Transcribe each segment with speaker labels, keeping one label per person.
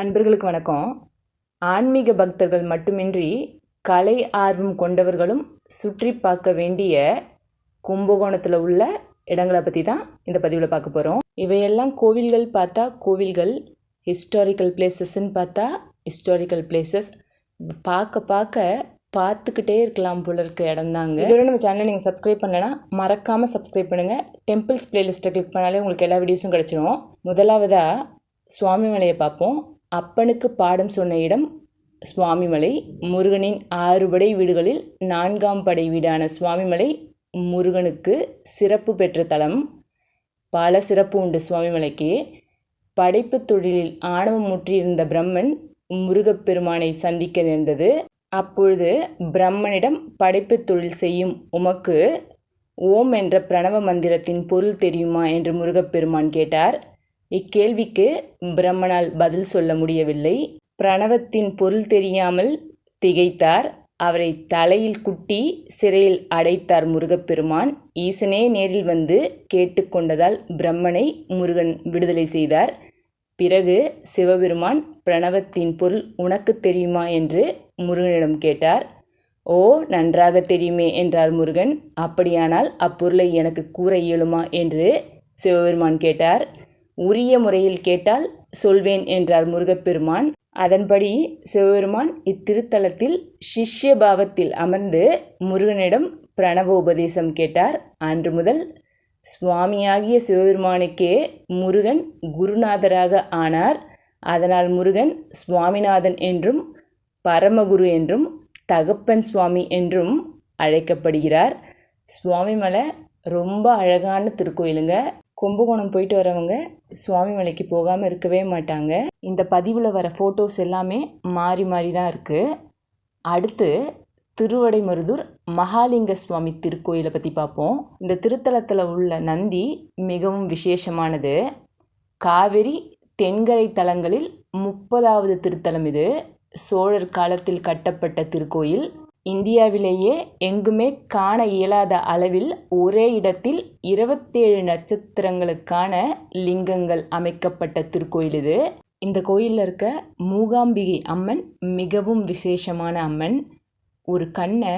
Speaker 1: அன்பர்களுக்கு வணக்கம். ஆன்மீக பக்தர்கள் மட்டுமின்றி கலை ஆர்வம் கொண்டவர்களும் சுற்றி பார்க்க வேண்டிய கும்பகோணத்தில் உள்ள இடங்களை பற்றி தான் இந்த பதிவில் பார்க்க போகிறோம் இவையெல்லாம் கோவில்கள் பார்த்தா கோவில்கள் ஹிஸ்டாரிக்கல் பிளேசஸ்ன்னு பார்த்தா ஹிஸ்டாரிக்கல் பிளேசஸ் பார்க்க பார்க்க பார்த்துக்கிட்டே இருக்கலாம் போல இருக்க இடம் தாங்க. இதோட நம்ம சேனலை நீங்கள் சப்ஸ்கிரைப் பண்ணலைன்னா மறக்காமல் சப்ஸ்கிரைப் பண்ணுங்கள் டெம்பிள்ஸ் பிளேலிஸ்ட்டை கிளிக் பண்ணாலே உங்களுக்கு எல்லா வீடியோஸும் கிடச்சிரும். முதலாவதாக சுவாமி மலையை பார்ப்போம். அப்பனுக்கு பாடம் சொன்ன இடம் சுவாமிமலை. முருகனின் ஆறுபடை வீடுகளில் நான்காம் படை வீடான சுவாமிமலை முருகனுக்கு சிறப்பு பெற்ற தலம். பல சிறப்பு உண்டு சுவாமிமலைக்கு. படைப்புத் தொழிலில் ஆணவம் முற்றியிருந்த பிரம்மன் முருகப்பெருமானை சந்திக்க நேர்ந்தது. அப்பொழுது பிரம்மனிடம் படைப்பு தொழில் செய்யும் உமக்கு ஓம் என்ற பிரணவ மந்திரத்தின் பொருள் தெரியுமா? என்று முருகப்பெருமான் கேட்டார். இக்கேள்விக்கு பிரம்மனால் பதில் சொல்ல முடியவில்லை. பிரணவத்தின் பொருள் தெரியாமல் திகைத்தார். அவரை தலையில் குட்டி சிறையில் அடைத்தார் முருகப்பெருமான். ஈசனே நேரில் வந்து கேட்டுக்கொண்டதால் பிரம்மனை முருகன் விடுதலை செய்தார். பிறகு சிவபெருமான் பிரணவத்தின் பொருள் உனக்கு தெரியுமா என்று முருகனிடம் கேட்டார். ஓ நன்றாக தெரியுமே என்றார் முருகன். அப்படியானால் அப்பொருளை எனக்கு கூற இயலுமா என்று சிவபெருமான் கேட்டார். உரிய முறையில் கேட்டால் சொல்வேன் என்றார் முருகப்பெருமான். அதன்படி சிவபெருமான் இத்திருத்தலத்தில் சிஷ்ய பாவத்தில் அமர்ந்து முருகனிடம் பிரணவ உபதேசம் கேட்டார். அன்று முதல் சுவாமியாகிய சிவபெருமானுக்கே முருகன் குருநாதராக ஆனார். அதனால் முருகன் சுவாமிநாதன் என்றும் பரமகுரு என்றும் தகப்பன் சுவாமி என்றும் அழைக்கப்படுகிறார். சுவாமிமலை ரொம்ப அழகான திருக்கோயிலுங்க. கும்பகோணம் போயிட்டு வரவங்க சுவாமிமலைக்கு போகாமல் இருக்கவே மாட்டாங்க. இந்த பதிவில் வர ஃபோட்டோஸ் எல்லாமே மாறி மாறி தான் இருக்குது அடுத்து திருவடைமருதூர் மகாலிங்க சுவாமி திருக்கோயிலை பற்றி பார்ப்போம் இந்த திருத்தலத்தில் உள்ள நந்தி மிகவும் விசேஷமானது. காவிரி தென்கரை தலங்களில் முப்பதாவது திருத்தலம் இது. சோழர் காலத்தில் கட்டப்பட்ட திருக்கோயில். இந்தியாவிலேயே எங்குமே காண இயலாத அளவில் ஒரே இடத்தில் இருபத்தேழு நட்சத்திரங்களுக்கான லிங்கங்கள் அமைக்கப்பட்ட திருக்கோயில் இது. இந்த கோயிலில் இருக்க மூகாம்பிகை அம்மன் மிகவும் விசேஷமான அம்மன். ஒரு கண்ணை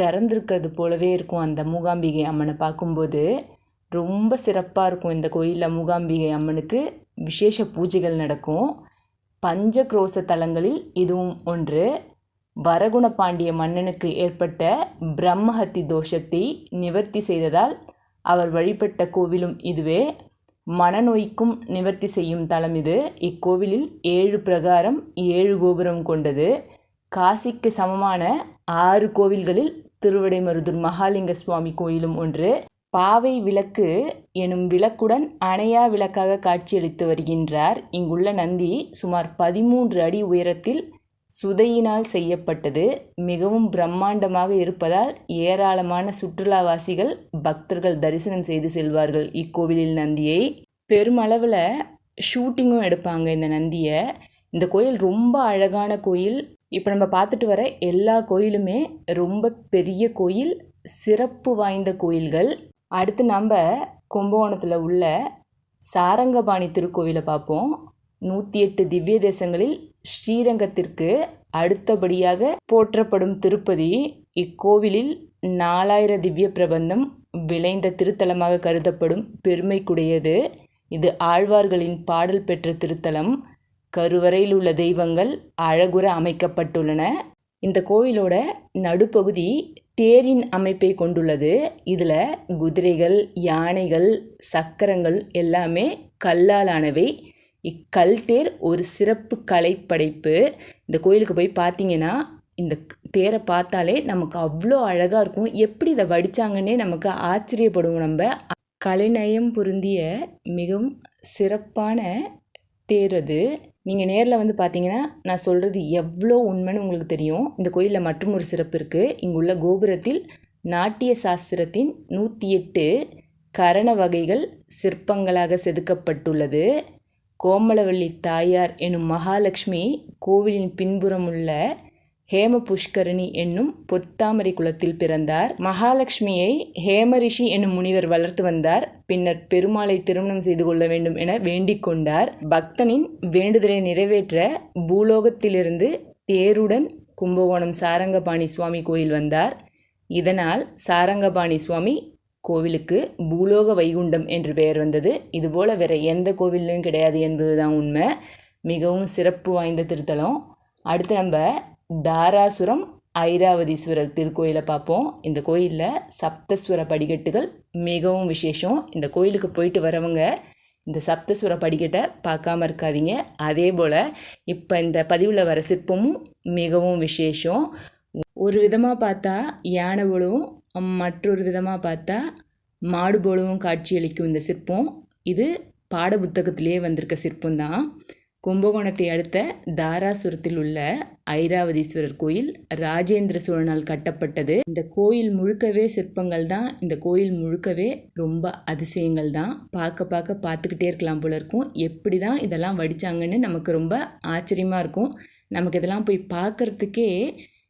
Speaker 1: திறந்திருக்கிறது போலவே இருக்கும் அந்த மூகாம்பிகை அம்மனை பார்க்கும்போது. ரொம்ப சிறப்பாக இருக்கும் இந்த கோயிலில் மூகாம்பிகை அம்மனுக்கு விசேஷ பூஜைகள் நடக்கும். பஞ்சக்ரோச தலங்களில் இதுவும் ஒன்று. வரகுண பாண்டிய மன்னனுக்கு ஏற்பட்ட பிரம்மஹத்தி தோஷத்தை நிவர்த்தி செய்ததால் அவர் வழிபட்ட கோவிலும் இதுவே. மனநோய்க்கும் நிவர்த்தி செய்யும் தலம் இது. இக்கோவிலில் ஏழு பிரகாரம் ஏழு கோபுரம் கொண்டது. காசிக்கு சமமான ஆறு கோவில்களில் திருவடைமருதூர் மகாலிங்க சுவாமி கோயிலும் ஒன்று. பாவை விளக்கு எனும் விளக்குடன் அணையா விளக்காக காட்சியளித்து வருகின்றார். இங்குள்ள நந்தி சுமார் பதிமூன்று அடி உயரத்தில் சுதையினால் செய்யப்பட்டது மிகவும் பிரம்மாண்டமாக இருப்பதால் ஏராளமான சுற்றுலாவாசிகள் பக்தர்கள் தரிசனம் செய்து செல்வார்கள். இக்கோவிலில் நந்தியை பெருமளவில் ஷூட்டிங்கும் எடுப்பாங்க இந்த நந்தியை. இந்த கோயில் ரொம்ப அழகான கோயில். இப்போ நம்ம பார்த்துட்டு வர எல்லா கோயிலுமே ரொம்ப பெரிய கோயில் சிறப்பு வாய்ந்த கோயில்கள். அடுத்து நம்ம கும்பகோணத்தில் உள்ள சாரங்கபாணி திருக்கோவிலை பார்ப்போம். நூற்றி எட்டு திவ்ய தேசங்களில் ஸ்ரீரங்கத்திற்கு அடுத்தபடியாக போற்றப்படும் திருப்பதி இக்கோவிலில் நாலாயிர திவ்ய பிரபந்தம் விளைந்த திருத்தலமாக கருதப்படும் பெருமைக்குடையது. இது ஆழ்வார்களின் பாடல் பெற்ற திருத்தலம். கருவறையில் உள்ள தெய்வங்கள் அழகுற அமைக்கப்பட்டுள்ளன. இந்த கோவிலோட நடுப்பகுதி தேரின் அமைப்பை கொண்டுள்ளது. இதில் குதிரைகள் யானைகள் சக்கரங்கள் எல்லாமே கல்லாலானவை. இக்கல் தேர் ஒரு சிறப்பு கலைப்படைப்பு. இந்த கோயிலுக்கு போய் பார்த்தீங்கன்னா இந்த தேரை பார்த்தாலே நமக்கு அவ்வளோ அழகாக இருக்கும். எப்படி இதை வடித்தாங்கன்னே நமக்கு ஆச்சரியப்படுவோம் நம்ம. கலைநயம் பொருந்திய மிகவும் சிறப்பான தேர் அது. நீங்கள் நேரில் வந்து பார்த்தீங்கன்னா நான் சொல்கிறது எவ்வளோ உண்மைன்னு உங்களுக்கு தெரியும். இந்த கோயிலில் மற்றும் ஒரு சிறப்பு இருக்குது இங்குள்ள கோபுரத்தில் நாட்டிய சாஸ்திரத்தின் நூற்றி எட்டு கரண வகைகள் சிற்பங்களாக செதுக்கப்பட்டுள்ளது. கோமலவள்ளி தாயார் எனும் மகாலட்சுமி கோவிலின் பின்புறம் உள்ள ஹேம புஷ்கரணி என்னும் பொத்தாமரை குலத்தில் பிறந்தார். மகாலட்சுமியை ஹேமரிஷி என்னும் முனிவர் வளர்த்து வந்தார். பின்னர் பெருமாளை திருமணம் செய்து கொள்ள வேண்டும் என வேண்டிக் கொண்டார். பக்தனின் வேண்டுதலை நிறைவேற்ற பூலோகத்திலிருந்து தேருடன் கும்பகோணம் சாரங்கபாணி சுவாமி கோயில் வந்தார். இதனால் சாரங்கபாணி சுவாமி கோவிலுக்கு பூலோக வைகுண்டம் என்று பெயர் வந்தது. இதுபோல் வேறு எந்த கோவில்லையும் கிடையாது என்பது தான் உண்மை. மிகவும் சிறப்பு வாய்ந்த திருத்தலம். அடுத்து நம்ம தாராசுரம் ஐராவதீஸ்வரர் திருக்கோயிலை பார்ப்போம். இந்த கோயிலில் சப்தஸ்வர படிக்கட்டுகள் மிகவும் விசேஷம். இந்த கோயிலுக்கு போயிட்டு வரவங்க இந்த சப்தஸ்வர படிக்கட்டை பார்க்காம இருக்காதீங்க. அதே போல் இப்போ இந்த பதிவில் வர சிற்பமும் மிகவும் விசேஷம். ஒரு விதமாக பார்த்தா யானை மற்றொரு விதமாக பார்த்தா மாடு போலவும் காட்சியளிக்கும் இந்த சிற்பம். இது பாட புத்தகத்திலேயே வந்திருக்க சிற்பம் தான் கும்பகோணத்தை அடுத்த தாராசுரத்தில் உள்ள ஐராவதீஸ்வரர் கோயில் ராஜேந்திர சோழனால் கட்டப்பட்டது. இந்த கோயில் முழுக்கவே சிற்பங்கள் தான் இந்த கோயில் முழுக்கவே ரொம்ப அதிசயங்கள் தான் பார்க்க பார்க்க பார்த்துக்கிட்டே இருக்கலாம் போல இருக்கும். எப்படி தான் இதெல்லாம் வடித்தாங்கன்னு நமக்கு ரொம்ப ஆச்சரியமாக இருக்கும். நமக்கு இதெல்லாம் போய் பார்க்குறதுக்கே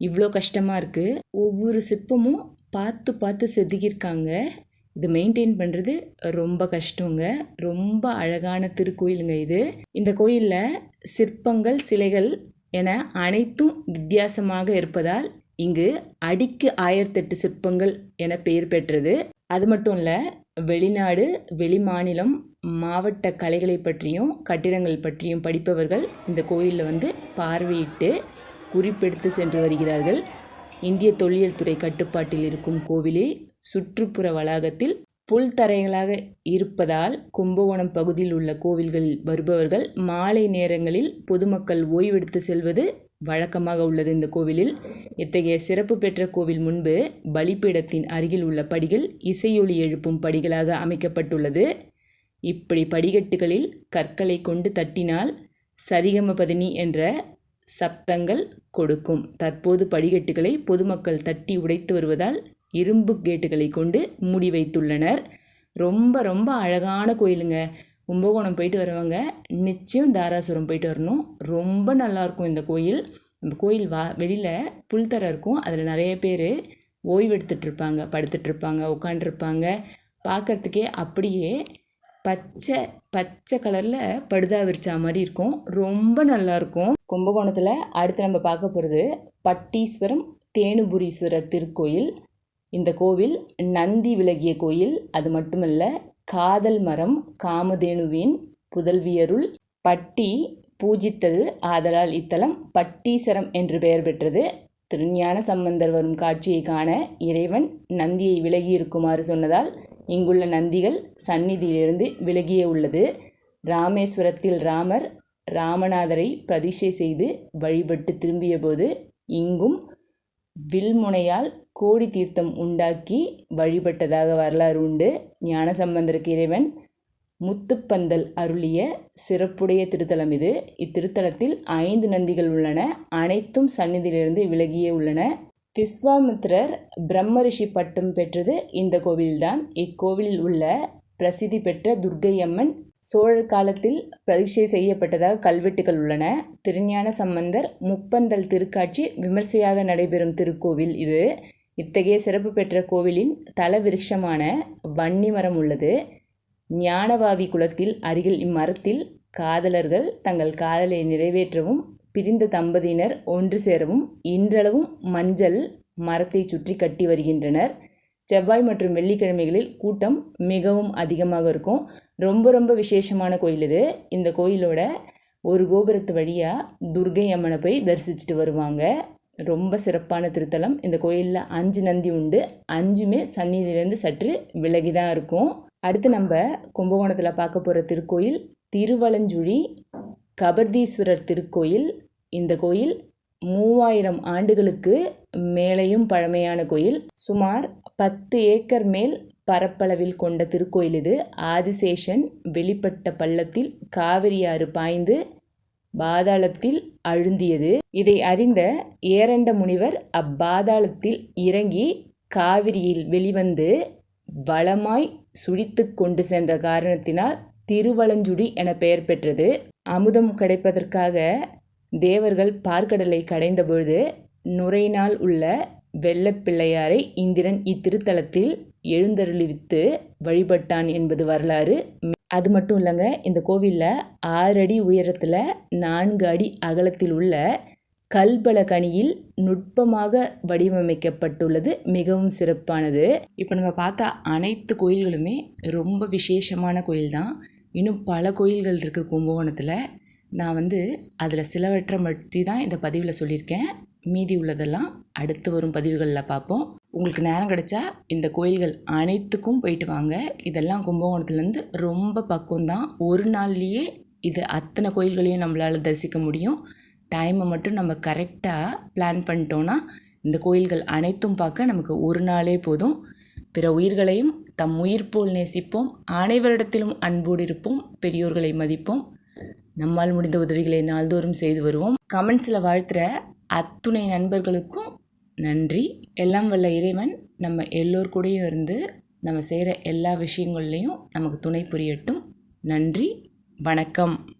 Speaker 1: இவ்வளோ கஷ்டமாக இருக்குது ஒவ்வொரு சிற்பமும் பார்த்து பார்த்து செதுக்கியிருக்காங்க. இது மெயின்டைன் பண்ணுறது ரொம்ப கஷ்டங்க. ரொம்ப அழகான திருக்கோயிலுங்க இது. இந்த கோயிலில் சிற்பங்கள் சிலைகள் என அனைத்தும் வித்தியாசமாக இருப்பதால் இங்கு அடிக்கு ஆயிரத்தெட்டு சிற்பங்கள் என பெயர் பெற்றது. அது மட்டும் இல்லை வெளிநாடு வெளிமாநிலம் மாவட்ட கலைகளை பற்றியும் கட்டிடங்கள் பற்றியும் படிப்பவர்கள் இந்த கோயிலில் வந்து பார்வையிட்டு குறிப்பெடுத்து சென்று வருகிறார்கள். இந்திய தொல்லியல் துறை கட்டுப்பாட்டில் இருக்கும் கோவிலே சுற்றுப்புற வளாகத்தில் புல் தரைகளாக இருப்பதால் கும்பகோணம் பகுதியில் உள்ள கோவில்களில் வருபவர்கள் மாலை நேரங்களில் பொதுமக்கள் ஓய்வெடுத்து செல்வது வழக்கமாக உள்ளது இந்த கோவிலில். இத்தகைய சிறப்பு பெற்ற கோவில் முன்பு பலிப்பீடத்தின் அருகில் உள்ள படிகள் இசையொலி எழுப்பும் படிகளாக அமைக்கப்பட்டுள்ளது. இப்படி படிக்கட்டுகளில் கற்களை கொண்டு தட்டினால் சரிகமபதினி என்ற சப்தங்கள் கொடுக்கும். தற்போது படிக்கட்டுகளை பொதுமக்கள் தட்டி உடைத்து வருவதால் இரும்பு கேட்டுகளை கொண்டு மூடி வைத்துள்ளனர். ரொம்ப ரொம்ப அழகான கோயிலுங்க. கும்பகோணம் போயிட்டு வரவங்க. நிச்சயம் தாராசுரம் போயிட்டு வரணும். ரொம்ப நல்லாயிருக்கும் இந்த கோயில். இந்த கோயில் வா வெளியில் புல்தரை இருக்கும். அதில் நிறைய பேர் ஓய்வெடுத்துட்ருப்பாங்க படுத்துட்ருப்பாங்க உட்காண்ட்ருப்பாங்க பார்க்குறதுக்கே அப்படியே பச்சை பச்சை கலரில் படுதா விரிச்சா மாதிரி இருக்கும். ரொம்ப நல்லாயிருக்கும் கும்பகோணத்தில் அடுத்து நம்ம பார்க்க போகிறது பட்டீஸ்வரம் தேனுபுரீஸ்வரர் திருக்கோயில். இந்த கோவில் நந்தி விலகிய கோயில். அது மட்டுமல்ல காதல் மரம் காமதேனுவின் புதல்வியருள் பட்டி பூஜித்தது ஆதலால் இத்தலம் பட்டீசரம் என்று பெயர் பெற்றது. திருஞான சம்பந்தர் வரும் காட்சியை காண இறைவன் நந்தியை விலகி இருக்குமாறு சொன்னதால் இங்குள்ள நந்திகள் சந்நிதியிலிருந்து விலகியே உள்ளது. ராமேஸ்வரத்தில் ராமர் ராமநாதரை பிரதிஷ்டை செய்து வழிபட்டு திரும்பியபோது இங்கும் வில்முனையால் கோடி தீர்த்தம் உண்டாக்கி வழிபட்டதாக வரலாறு உண்டு. ஞானசம்பந்தருக்கு இறைவன் முத்துப்பந்தல் அருளிய சிறப்புடைய திருத்தலம் இது. இத்திருத்தலத்தில் ஐந்து நந்திகள் உள்ளன. அனைத்தும் சந்நிதியிலிருந்து விலகியே உள்ளன. விஸ்வாமித்ரர் பிரம்மரிஷி பட்டம் பெற்றது இந்த கோவில்தான். இக்கோவிலில் உள்ள பிரசித்தி பெற்ற துர்க்கை அம்மன் சோழர் காலத்தில் பிரதிஷ்டை செய்யப்பட்டதாக கல்வெட்டுகள் உள்ளன. திருஞான சம்பந்தர் முப்பந்தல் திருக்காட்சி விமர்சையாக நடைபெறும் திருக்கோவில் இது. இத்தகைய சிறப்பு பெற்ற கோவிலின் தல விருட்சமான வன்னி மரம் உள்ளது. ஞானவாவி குளத்தில் அருகில் இம்மரத்தில் காதலர்கள் தங்கள் காதலை நிறைவேற்றவும் பிரிந்த தம்பதியினர் ஒன்று சேரவும் இன்றளவும் மஞ்சள் மரத்தை சுற்றி கட்டி வருகின்றனர். செவ்வாய் மற்றும் வெள்ளிக்கிழமைகளில் கூட்டம் மிகவும் அதிகமாக இருக்கும். ரொம்ப ரொம்ப விசேஷமான கோயில் இது. இந்த கோயிலோட ஒரு கோபுரத்து வழியாக துர்கை அம்மனை போய் தரிசிச்சுட்டு வருவாங்க. ரொம்ப சிறப்பான திருத்தலம். இந்த கோயிலில் அஞ்சு நந்தி உண்டு. அஞ்சுமே சந்நிதியிலேருந்து சற்று விலகி தான் இருக்கும். அடுத்து நம்ம கும்பகோணத்தில் பார்க்க போகிற திருக்கோயில் திருவலஞ்சுழி கபர்தீஸ்வரர் திருக்கோயில். இந்த கோயில் மூவாயிரம் ஆண்டுகளுக்கு மேலேயும் பழமையான கோயில். சுமார் பத்து ஏக்கர் மேல் பரப்பளவில் கொண்ட திருக்கோயில் இது. ஆதிசேஷன் வெளிப்பட்ட பள்ளத்தில் காவிரி ஆறு பாய்ந்து பாதாளத்தில் அழுந்தியது. இதை அறிந்த ஏரண்ட முனிவர் அப்பாதாளத்தில் இறங்கி காவிரியில் வெளிவந்து வளமாய் சுழித்து கொண்டு சென்ற காரணத்தினால் திருவலஞ்சுடி என பெயர் பெற்றது. அமுதம் கிடைப்பதற்காக தேவர்கள் பார்க்கடலை கடைந்தபொழுது நுரையினால் உள்ள வெள்ளப்பிள்ளையாரை இந்திரன் இத்திருத்தலத்தில் எழுந்தருளிவித்து வழிபட்டான் என்பது வரலாறு. அது மட்டும் இல்லைங்க இந்த கோவிலில் ஆறு அடி உயரத்தில் நான்கு அடி அகலத்தில் உள்ள கல்பல கனியில் நுட்பமாக வடிவமைக்கப்பட்டுள்ளது. மிகவும் சிறப்பானது. இப்போ நம்ம பார்த்த அனைத்து கோயில்களுமே ரொம்ப விசேஷமான கோயில் தான் இன்னும் பல கோயில்கள் இருக்குது கும்பகோணத்தில். நான் வந்து அதில் சிலவற்றை பற்றி தான் இந்த பதிவில் சொல்லியிருக்கேன். மீதி உள்ளதெல்லாம் அடுத்து வரும் பதிவுகளில் பார்ப்போம். உங்களுக்கு நேரம் கிடைச்சா இந்த கோயில்கள் அனைத்துக்கும் போயிட்டு வாங்க. இதெல்லாம் கும்பகோணத்துலேருந்து ரொம்ப பக்குவந்தான் ஒரு நாள்லேயே இது அத்தனை கோயில்களையும் நம்மளால் தரிசிக்க முடியும். டைமை மட்டும் நம்ம கரெக்டாக பிளான் பண்ணிட்டோன்னா இந்த கோயில்கள் அனைத்தும் பார்க்க நமக்கு ஒரு நாளே போதும். பிற உயிர்களையும் தம் உயிர் போல் நேசிப்போம். அனைவரிடத்திலும் அன்போடு இருப்போம். பெரியோர்களை மதிப்போம். நம்மால் முடிந்த உதவிகளை நாள்தோறும் செய்து வருவோம். கமெண்ட்ஸில் வாழ்த்துற அத்துணை நண்பர்களுக்கும் நன்றி. எல்லாம் வல்ல இறைவன் நம்ம எல்லோர் கூடயும் இருந்து நம்ம செய்கிற எல்லா விஷயங்கள்லேயும் நமக்கு துணை புரியட்டும். நன்றி. வணக்கம்.